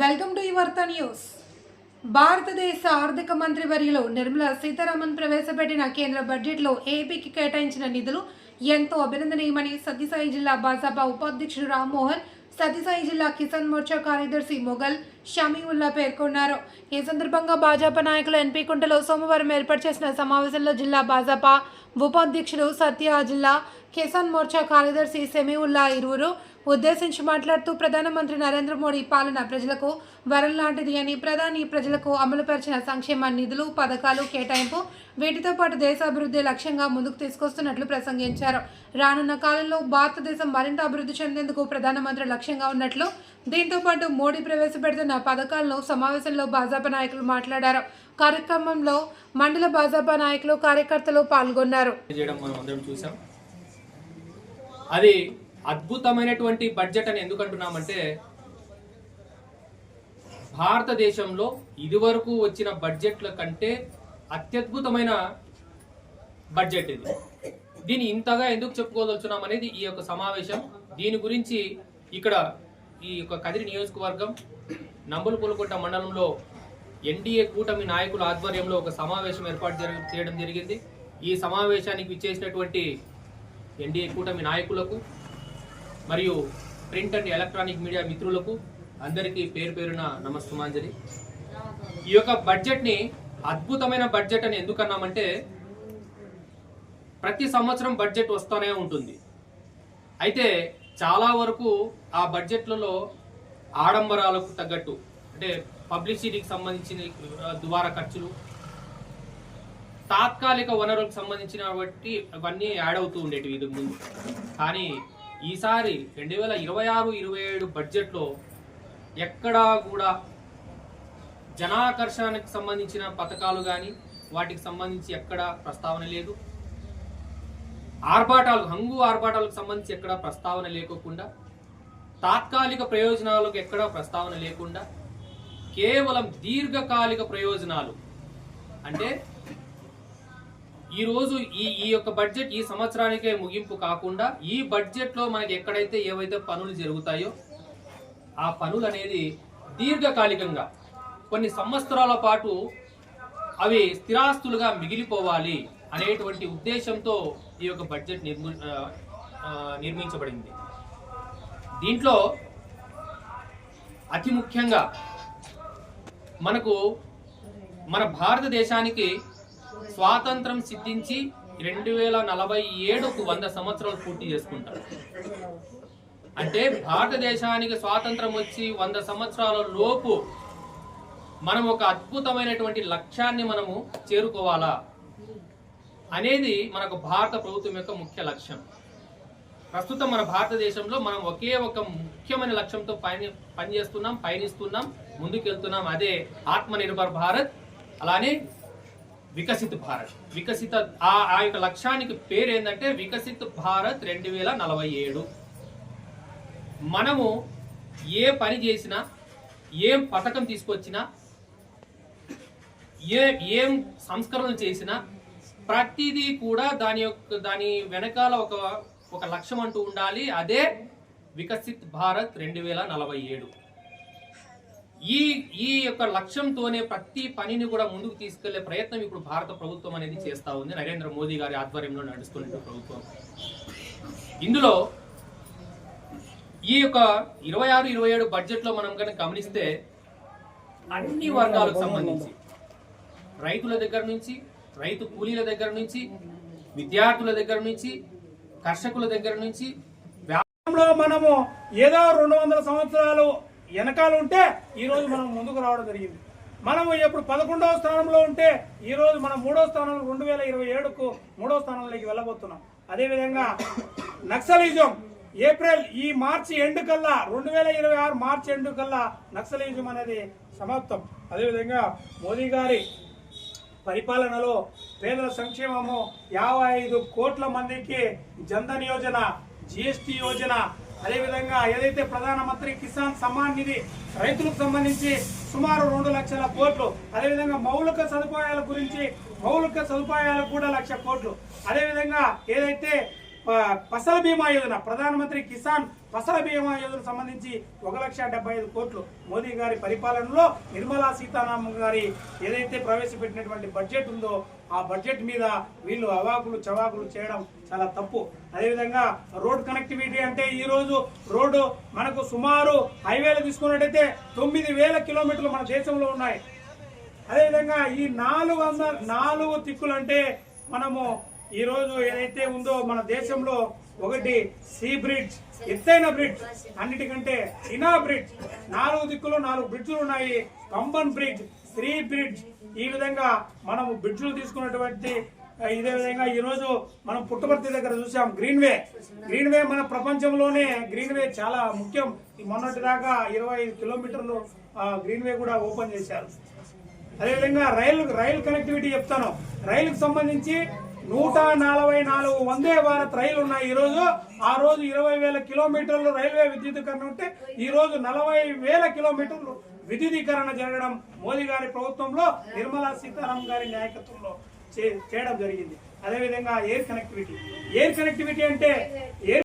Welcome to యువర్త news. భారతదేశ ఆర్థిక మంత్రి వర్యులు నిర్మలా సీతారామన్ ప్రవేశపెట్టిన కేంద్ర బడ్జెట్లో ఏపీకి కేటాయించిన నిధులు ఎంతో అభినందనీయమని సత్యసాయి జిల్లా భాజపా ఉపాధ్యక్షుడు రామ్మోహన్ సత్యసాయి జిల్లా కిసాన్ మోర్చా కార్యదర్శి మొఘల్ షమీవుల్లా పేర్కొన్నారు. ఈ సందర్భంగా భాజపా నాయకులు ఎన్పీ కుంటలో సోమవారం ఏర్పాటు చేసిన సమావేశంలో జిల్లా భాజపా ఉపాధ్యక్షుడు సత్య జిల్లా కిసాన్ మోర్చా కార్యదర్శి సెమీవుల్లా ఇరువురు ఉద్దేశించి మాట్లాడుతూ ప్రధానమంత్రి నరేంద్ర మోడీ పాలన ప్రజలకు వరం లాంటిది అని ప్రధాని ప్రజలకు అమలుపరిచిన సంక్షేమ నిధులు పథకాలు కేటాయింపు వీటితో పాటు దేశాభివృద్ధి లక్ష్యంగా ముందుకు తీసుకొస్తున్నట్లు ప్రసంగించారు. రానున్న కాలంలో భారతదేశం మరింత అభివృద్ధి చెందేందుకు ప్రధానమంత్రి లక్ష్యంగా ఉన్నట్లు దీంతో పాటు మోడీ ప్రవేశపెడుతున్న పథకాలను సమావేశంలో భాజపా నాయకులు మాట్లాడారు. కార్యక్రమంలో మండల భాజపా నాయకులు కార్యకర్తలు పాల్గొన్నారు. అది అద్భుతమైనటువంటి బడ్జెట్ అని ఎందుకంటున్నామంటే భారతదేశంలో ఇదివరకు వచ్చిన బడ్జెట్ల కంటే అత్యద్భుతమైన బడ్జెట్ ఇది. దీన్ని ఇంతగా ఎందుకు చెప్పుకోదలుచున్నాం అనేది ఈ యొక్క సమావేశం. దీని గురించి ఇక్కడ ఈ యొక్క కదిరి నియోజకవర్గం నంబులు పులకొట్ట మండలంలో ఎన్డీఏ కూటమి నాయకుల ఆధ్వర్యంలో ఒక సమావేశం ఏర్పాటు చేయడం జరిగింది. ఈ సమావేశానికి విచ్చేసినటువంటి ఎన్డీఏ కూటమి నాయకులకు మరియు ప్రింట్ అండ్ ఎలక్ట్రానిక్ మీడియా మిత్రులకు అందరికీ పేరు పేరున నమస్తమాంజలి ఈ యొక్క బడ్జెట్ని అద్భుతమైన బడ్జెట్ అని ఎందుకన్నామంటే ప్రతి సంవత్సరం బడ్జెట్ వస్తూనే ఉంటుంది. అయితే చాలా వరకు ఆ బడ్జెట్లలో ఆడంబరాలకు తగ్గట్టు అంటే పబ్లిసిటీకి సంబంధించిన ద్వారా దువారా ఖర్చులు తాత్కాలిక వనరులకు సంబంధించిన బట్టి అవన్నీ యాడ్ అవుతూ ఉండేటివి ఇది ముందు. కానీ ఈసారి రెండు వేల ఇరవై ఆరు ఇరవై ఏడు బడ్జెట్లో ఎక్కడా కూడా జనాకర్షణకు సంబంధించిన పథకాలు కానీ వాటికి సంబంధించి ఎక్కడా ప్రస్తావన లేదు. ఆర్భాటాలు హంగు ఆర్భాటాలకు సంబంధించి ఎక్కడ ప్రస్తావన లేకోకుండా తాత్కాలిక ప్రయోజనాలకు ఎక్కడ ప్రస్తావన లేకుండా కేవలం దీర్ఘకాలిక ప్రయోజనాలు అంటే ఈరోజు ఈ ఈ యొక్క బడ్జెట్ ఈ సంవత్సరానికే ముగింపు కాకుండా ఈ బడ్జెట్లో మనకి ఎక్కడైతే ఏవైతే పనులు జరుగుతాయో ఆ పనులు అనేది దీర్ఘకాలికంగా కొన్ని సంవత్సరాల పాటు అవి స్థిరాస్తులుగా మిగిలిపోవాలి అనేటువంటి ఉద్దేశంతో ఈ యొక్క బడ్జెట్ నిర్మి నిర్మించబడింది. దీంట్లో అతి ముఖ్యంగా మనకు మన భారతదేశానికి స్వాతంత్రం సిద్ధించి రెండు వేల నలభై ఏడుకు వంద సంవత్సరాలు పూర్తి చేసుకుంటారు. అంటే భారతదేశానికి స్వాతంత్రం వచ్చి వంద సంవత్సరాల లోపు మనం ఒక అద్భుతమైనటువంటి లక్ష్యాన్ని మనము చేరుకోవాలా అనేది మనకు భారత ప్రభుత్వం యొక్క ముఖ్య లక్ష్యం. ప్రస్తుతం మన భారతదేశంలో మనం ఒకే ఒక ముఖ్యమైన లక్ష్యంతో పని పనిచేస్తున్నాం పయనిస్తున్నాం ముందుకెళ్తున్నాం. అదే ఆత్మనిర్భర్ భారత్. అలానే వికసిత్ భారత్. వికసిత ఆ ఆ యొక్క లక్ష్యానికి పేరు ఏంటంటే వికసిత్ భారత్ రెండు వేల నలభై ఏడు. మనము ఏ పని చేసినా ఏం పథకం తీసుకొచ్చినా ఏ ఏం సంస్కరణలు చేసినా ప్రతిదీ కూడా దాని యొక్క దాని వెనకాల ఒక ఒక లక్ష్యం అంటూ ఉండాలి. అదే వికసిత్ భారత్ రెండు వేల నలభై ఏడు. ఈ ఈ యొక్క లక్ష్యంతోనే ప్రతి పనిని కూడా ముందుకు తీసుకెళ్ళే ప్రయత్నం ఇప్పుడు భారత ప్రభుత్వం అనేది చేస్తూ ఉంది. నరేంద్ర మోదీ గారి ఆధ్వర్యంలో నడుస్తున్న ప్రభుత్వం. ఇందులో ఈ యొక్క ఇరవై ఆరు ఇరవై ఏడు బడ్జెట్లో మనం కనుక గమనిస్తే అన్ని వర్గాలకు సంబంధించి రైతుల దగ్గర నుంచి రైతు కూలీల దగ్గర నుంచి విద్యార్థుల దగ్గర నుంచి కర్షకుల దగ్గర నుంచి మనము ఏదో రెండు వందల సంవత్సరాలు వెనకాల ఉంటే ఈరోజు మనం ముందుకు రావడం జరిగింది. మనము ఇప్పుడు పదకొండవ స్థానంలో ఉంటే ఈరోజు మనం మూడో స్థానంలో రెండు వేల ఇరవై ఏడుకు మూడో స్థానంలోకి వెళ్ళబోతున్నాం. అదేవిధంగా నక్సలిజం ఏప్రిల్ ఈ మార్చి ఎండ్ కల్లా రెండు వేల ఇరవై ఆరు మార్చి ఎండ్ కల్లా నక్సలిజం అనేది సమాప్తం. అదేవిధంగా మోదీ గారి పరిపాలనలో పేదల సంక్షేమము యాభై ఐదు కోట్ల మందికి జన్ధన్ యోజన జిఎస్టి యోజన అదేవిధంగా ఏదైతే ప్రధానమంత్రి కిసాన్ సమ్మాన్ నిధి రైతులకు సంబంధించి సుమారు రెండు లక్షల కోట్లు అదేవిధంగా మౌలిక సదుపాయాల గురించి మౌలిక సదుపాయాలకు కూడా లక్ష కోట్లు. అదేవిధంగా ఏదైతే ఫసల ఫసల్ బీమా యోజన ప్రధానమంత్రి కిసాన్ ఫసల బీమా యోజన సంబంధించి ఒక లక్ష డెబ్బై ఐదు కోట్లు మోదీ గారి పరిపాలనలో నిర్మలా సీతారామన్ గారి ఏదైతే ప్రవేశపెట్టినటువంటి బడ్జెట్ ఉందో ఆ బడ్జెట్ మీద వీళ్ళు అవాకులు చవాకులు చేయడం చాలా తప్పు. అదేవిధంగా రోడ్ కనెక్టివిటీ అంటే ఈరోజు రోడ్డు మనకు సుమారు హైవేలు తీసుకున్నట్టయితే తొమ్మిది వేల కిలోమీటర్లు మన దేశంలో ఉన్నాయి. అదేవిధంగా ఈ నాలుగు వందల నాలుగు తిక్కులు అంటే మనము ఈరోజు ఏదైతే ఉందో మన దేశంలో ఒకటి సీ బ్రిడ్జ్ ఎత్తైన బ్రిడ్జ్ అన్నిటికంటే ఇనా బ్రిడ్జ్. నాలుగు దిక్కులు నాలుగు బ్రిడ్జ్లు ఉన్నాయి. కంబన్ బ్రిడ్జ్ త్రీ బ్రిడ్జ్ ఈ విధంగా మనము బ్రిడ్జ్లు తీసుకున్నటువంటి ఇదే విధంగా ఈరోజు మనం పుట్టపర్తి దగ్గర చూసాం గ్రీన్ వే గ్రీన్ వే మన ప్రపంచంలోనే గ్రీన్ వే చాలా ముఖ్యం. మొన్నటి దాకా ఇరవై ఐదు కిలోమీటర్లు గ్రీన్వే గ్రీన్ వే కూడా ఓపెన్ చేశారు. అదేవిధంగా రైలు రైలు కనెక్టివిటీ చెప్తాను. రైలుకు సంబంధించి నూట నలభై నాలుగు వందే భారత్ రైలు ఉన్నాయి ఈ రోజు ఆ రోజు ఇరవై వేల కిలోమీటర్లు రైల్వే విద్యుదీకరణ ఉంటే ఈరోజు నలభై వేల కిలోమీటర్లు విద్యుదీకరణ జరగడం మోదీ గారి ప్రభుత్వంలో నిర్మలా సీతారామన్ గారి నాయకత్వంలో చే- చేయడం జరిగింది. అదేవిధంగా ఎయిర్ కనెక్టివిటీ ఎయిర్ కనెక్టివిటీ అంటే ఎయిర్